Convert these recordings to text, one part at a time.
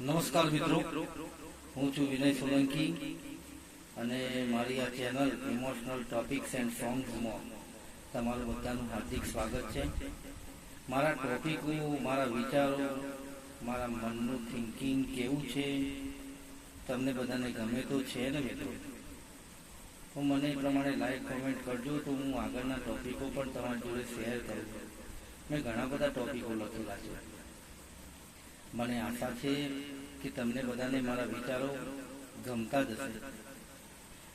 નમસ્કાર મિત્રો. હું છું વિનય સોલંકી અને મારી આ ચેનલ ઇમોશનલ ટોપિક્સ એન્ડ સોંગ્સમાં તમારું બધાનું હાર્દિક સ્વાગત છે. મારા ટોપિકો મારા વિચારો, મારા મનનું થિંકિંગ કેવું છે, તમને બધાને ગમે તો છે ને મિત્રો? તો મને એ પ્રમાણે લાઈક કોમેન્ટ કરજો તો હું આગળના ટોપિકો પણ તમારી જોડે શેર કરું. મેં ઘણા બધા ટોપિકો લખેલા છે. મને આશા છે કે તમને બધાને મારા વિચારો ગમતા જ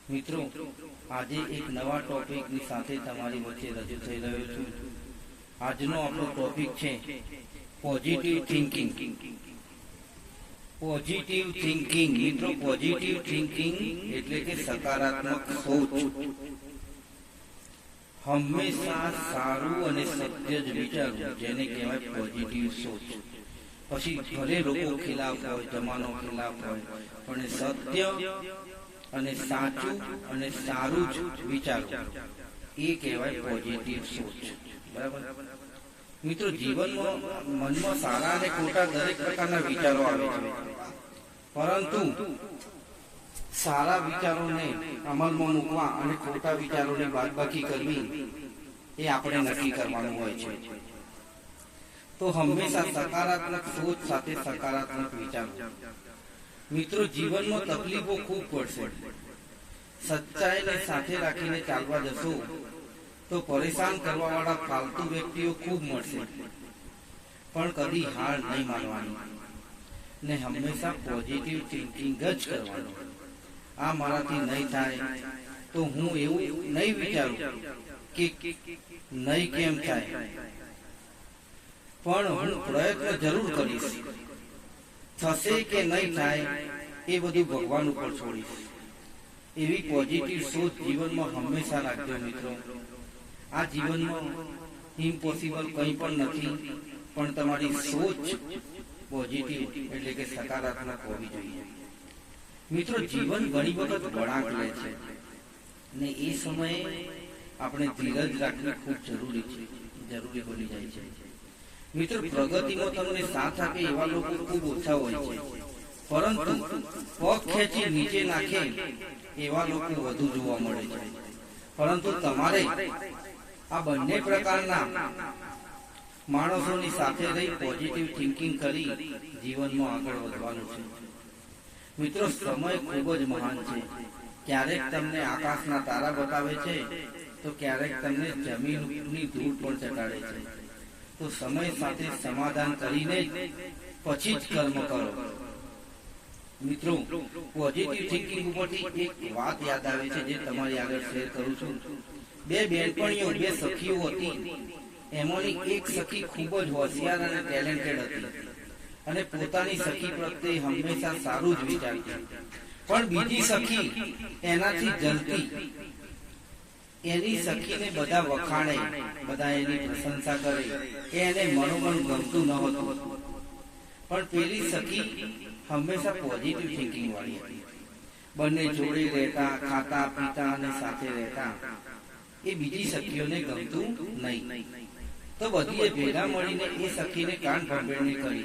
મિત્રો, આજે એક નવા ટોપિકની સાથે તમારી વચ્ચે રજૂ થઈ રહ્યો છું. આજનો આપણો ટોપિક છે પોઝિટિવ થિંકિંગ પોઝિટિવ થિંકિંગ મિત્રો પોઝિટિવ થિંકિંગ એટલે કે સકારાત્મક સોચ. હંમેશા સારું અને સત્ય જ વિચારવું, જેને કહેવાય પોઝિટિવ સોચ. પછી ભલે લોકો ખિલાફ હોય, જમાનો ખિલાફ હોય, પણ સત્ય અને સાચું અને સારું જ વિચારવું એ કહેવાય પોઝિટિવ સોચ બરાબર? મિત્રો, જીવનમાં મનમાં સારા અને ખોટા દરેક પ્રકારના વિચારો આવે છે. પરંતુ સારા વિચારોને અમલમાં મૂકવા અને ખોટા વિચારોની બાદબાકી કરવી એ આપણે નક્કી કરવાનું હોય છે. તો હંમેશા સકારાત્મક સોચ સાથે સકારાત્મક વિચારો. મિત્રો, જીવનમાં તકલીફો ખૂબ પડશે. સચ્ચાઈને સાથે રાખીને ચાલવા જશો, તો પરેશાન કરવા વાળા ફાલતુ વ્યક્તિઓ ખૂબ મળશે. પણ કદી હાર નહીં માનવાની. ને હંમેશા પોઝિટિવ થિંકિંગ જ કરવાનું. આ મારાથી નહીં થાય, તો હું એવું નહીં વિચારું કે નહીં કેમ થાય. પણ હું પ્રયત્ન જરૂર કરીશ. થશે કે નહીં થાય એ બધું ભગવાન ઉપર છોડીશ. એવી પોઝિટિવ સોચ જીવનમાં હંમેશા રાખજો મિત્રો. આ જીવનમાં ઇમ્પોસિબલ કંઈ પણ નથી, પણ તમારી સોચ પોઝિટિવ એટલે કે સકારાત્મક હોવી જોઈએ. મિત્રો, જીવન ઘણી વખત વળાંક લે છે ને એ સમયે આપણે ધીરજ રાખવી ખૂબ જરૂરી છે, જરૂરી બની જાય છે. મિત્રો, પ્રગતિમાં તમને સાથ આપે એવા લોકો ખૂબ ઓછા હોય છે. પરંતુ પગ ખેંચી નીચે નાખે એવા લોકો વધુ જોવા મળે છે. પરંતુ તમારે આ બંને પ્રકારના માણસોની સાથે રહી પોઝિટિવ થિંકિંગ કરી જીવનમાં આગળ વધવાનું છે. મિત્રો, સમય ખૂબ જ મહાન છે. ક્યારેક તમને આકાશના તારા બતાવે છે, તો ક્યારેક તમને જમીનની ધૂળ પણ ચટાડે છે. તો સમય સાથે સમાધાન કરીને પછી જ કર્મ કરો. મિત્રો પોઝિટિવ થિંકિંગ ઉપરથી એક વાત યાદ આવે છે જે તમારી આગળ શેર કરું છું. બે બેનપણીઓ, બે સખીઓ હતી. એમાંની એક સખી ખૂબ જ હોશિયાર અને ટેલેન્ટેડ હતી અને પોતાની સખી પ્રત્યે હંમેશા સારું જ વિચારતી. પણ બીજી સખી એનાથી જલતી. એની સખીને બધા વખાણે, બધા એની પ્રશંસા કરે. એને મનોમન ગમતું ન હતું. પણ પેલી સખી હંમેશા પોઝિટિવ થિંકિંગ વાળી હતી. બંને જોડે રહેતા, ખાતા, પીતા અને સાથે રહેતા. એ બીજી સખીઓને ગમતું નહીં. તો બધીએ ભેગા મળીને એ સખીને કાન ભંભેરણી કરી.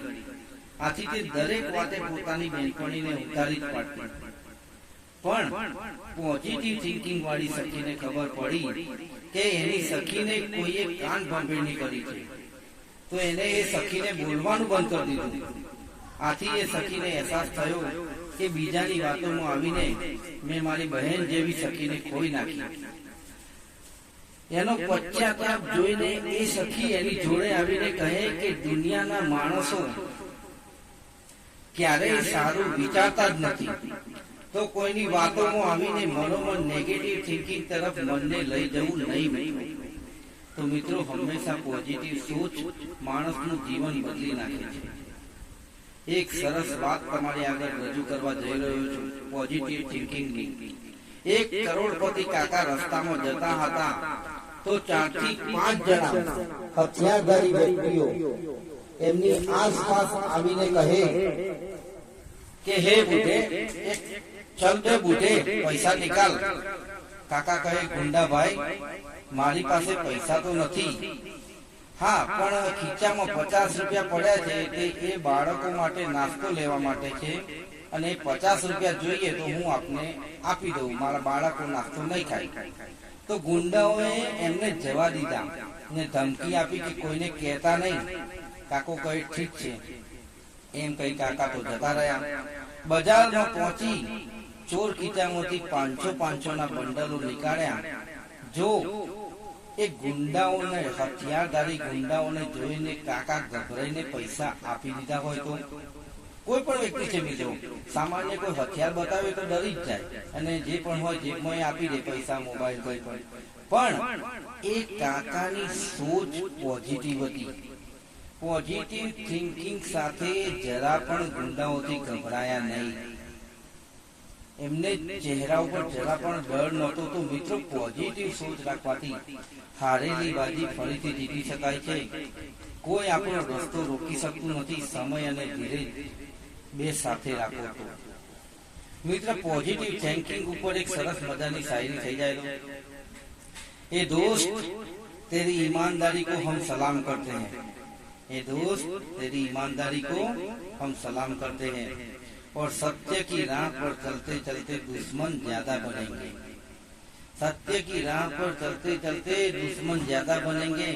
આથી તે દરેક વાતે પોતાની બેનપણીને ઉતારી જ પાડતી. પણ પોઝિટિવ થિંકિંગ વાળી સખીને ખબર પડી કે એની સખીને કોઈએ કાન ભાંભેણી કરી છે. તો એને એ સખીને બોલવાનું બંધ કરી દીધું. આથી એ સખીને અહેસાસ થયો કે બીજાની વાતોમાં આવીને મેં મારી બહેન જેવી સખીને ખોઈ નાખી. એનો પશ્ચાતાપ જોઈને એ સખી એની જોડે આવીને કહે કે દુનિયાના માણસો ક્યારેય સારું વિચારતા જ નથી. તો કોઈની વાતોમાં આવીને મનોમન નેગેટિવ થિંકિંગ તરફ મનને લઈ જવું નહીં તો મિત્રો, હંમેશા પોઝિટિવ સોચ માણસનું જીવન બદલી નાખે છે. એક સરસ વાત તમારી આગળ રજૂ કરવા જઈ રહ્યો છું પોઝિટિવ થિંકિંગની એક કરોડપતિ કાકા રસ્તામાં જતા હતા, તો ચારથી પાંચ જણા હથિયારધારી વ્યક્તિઓ એમની આસપાસ આવીને કહે કે હે બુઢે ચલ બે બુઢે, પૈસા નિકાલ. કાકા કહે ગુંડા ભાઈ મારી પાસે પૈસા તો નથી. હા, પણ ખીચામાં પચાસ રૂપિયા પડ્યા છે તે એ બાળકો માટે નાસ્તો લેવા માટે છે અને પચાસ રૂપિયા જોઈએ તો હું આપને આપી દઉં. મારા બાળકો નાસ્તો નહીં ખાય. તો ગુંડાઓએ એમને જવા દીધા ને ધમકી આપી કે કોઈને કહેતા નહીં. કાકો કહે, ઠીક છે. એમ કઈ કાકા તો જતા રહ્યા. બજારમાં પહોંચી ચોર ખીચામાંથી પાંચસો પાંચસો ના બંડલો નીકાળ્યા. જો એ ગુંડાઓને, હથિયારધારી ગુંડાઓને જોઈને કાકા ગભરાઈને પૈસા આપી દીધા હોય તો? કોઈ પણ વ્યક્તિ છે બીજો સામાન્ય કોઈ હથિયાર બતાવે તો ડરી જ જાય અને જે પણ હોય જેબમાં આપી દે પૈસા મોબાઈલ કોઈ પણ પણ એ કાકાની સોચ પોઝિટિવ હતી. પોઝિટિવ થિંકિંગ સાથે જરા પણ ગુંડાઓથી ગભરાયા નહીં એમને ચહેરા ઉપર જરા પણ ડર નહોતો તો મિત્રો પોઝિટિવ સોચ રાખવાથી હારેલી બાજી ફરીથી જીતી શકાય છે કોઈ આપણો રસ્તો રોકી શકતું નથી સમય અને ધીરજ બે સાથે રાખો તો મિત્ર પોઝિટિવ થિંકિંગ ઉપર એક સરસ મજાની શાયરી થઈ જાય તો એ दोस्त तेरी ईमानदारी को हम सलाम करते हैं ये दोस्त, तेरी ईमानदारी को हम सलाम करते हैं और सत्य की राह पर चलते चलते दुश्मन ज़्यादा बनेंगे। सत्य की राह पर चलते चलते दुश्मन ज़्यादा बनेंगे।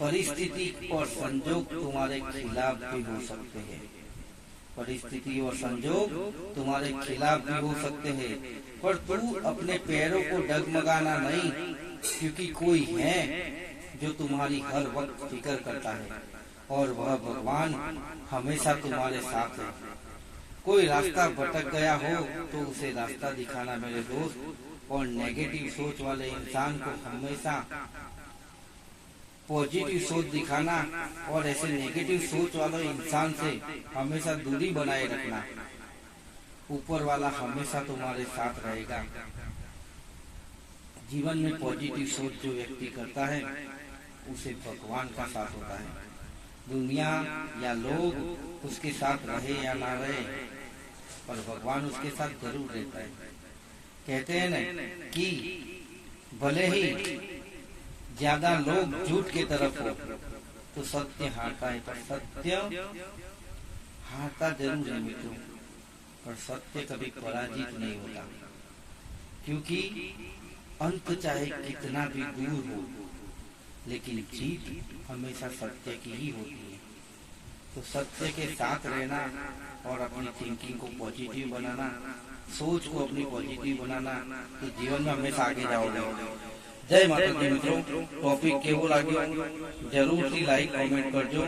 परिस्थिति और संजोग तुम्हारे खिलाफ भी हो सकते हैं। परिस्थिति और संजोग तुम्हारे खिलाफ भी हो सकते हैं। पर तू अपने पैरों को डगमगाना नहीं, क्योंकि कोई है जो तुम्हारी हर वक्त फ़िक्र करता है। और वह भगवान हमेशा तुम्हारे साथ है। कोई रास्ता भटक गया हो तो उसे रास्ता दिखाना मेरे दोस्त और नेगेटिव सोच वाले इंसान को हमेशा पॉजिटिव सोच दिखाना और ऐसे नेगेटिव सोच वाले इंसान से हमेशा दूरी बनाए रखना। ऊपर वाला हमेशा तुम्हारे साथ रहेगा। जीवन में पॉजिटिव सोच जो व्यक्ति करता है, उसे भगवान का साथ होता है। दुनिया या लोग उसके साथ रहे या ना रहे, पर भगवान उसके साथ ज़रूर रहता है। कहते हैं ना कि भले ही ज़्यादा लोग झूठ की तरफ़ हो तो सत्य हारता है, पर सत्य हारता ज़रूर है मित्रों, पर सत्य कभी पराजित नहीं होता, क्योंकि अंत चाहे कितना भी दूर हो लेकिन जीत हमेशा सत्य की ही होती है तो सत्य के साथ रहना और अपनी थिंकिंग को पॉजिटिव बनाना सोच को अपनी पॉजिटिव बनाना तो जीवन में हमेशा आगे जाओगे જય માતાજી મિત્રો ટોપિક કેવો લાગ્યો જરૂરથી લાઈક કોમેન્ટ કરજો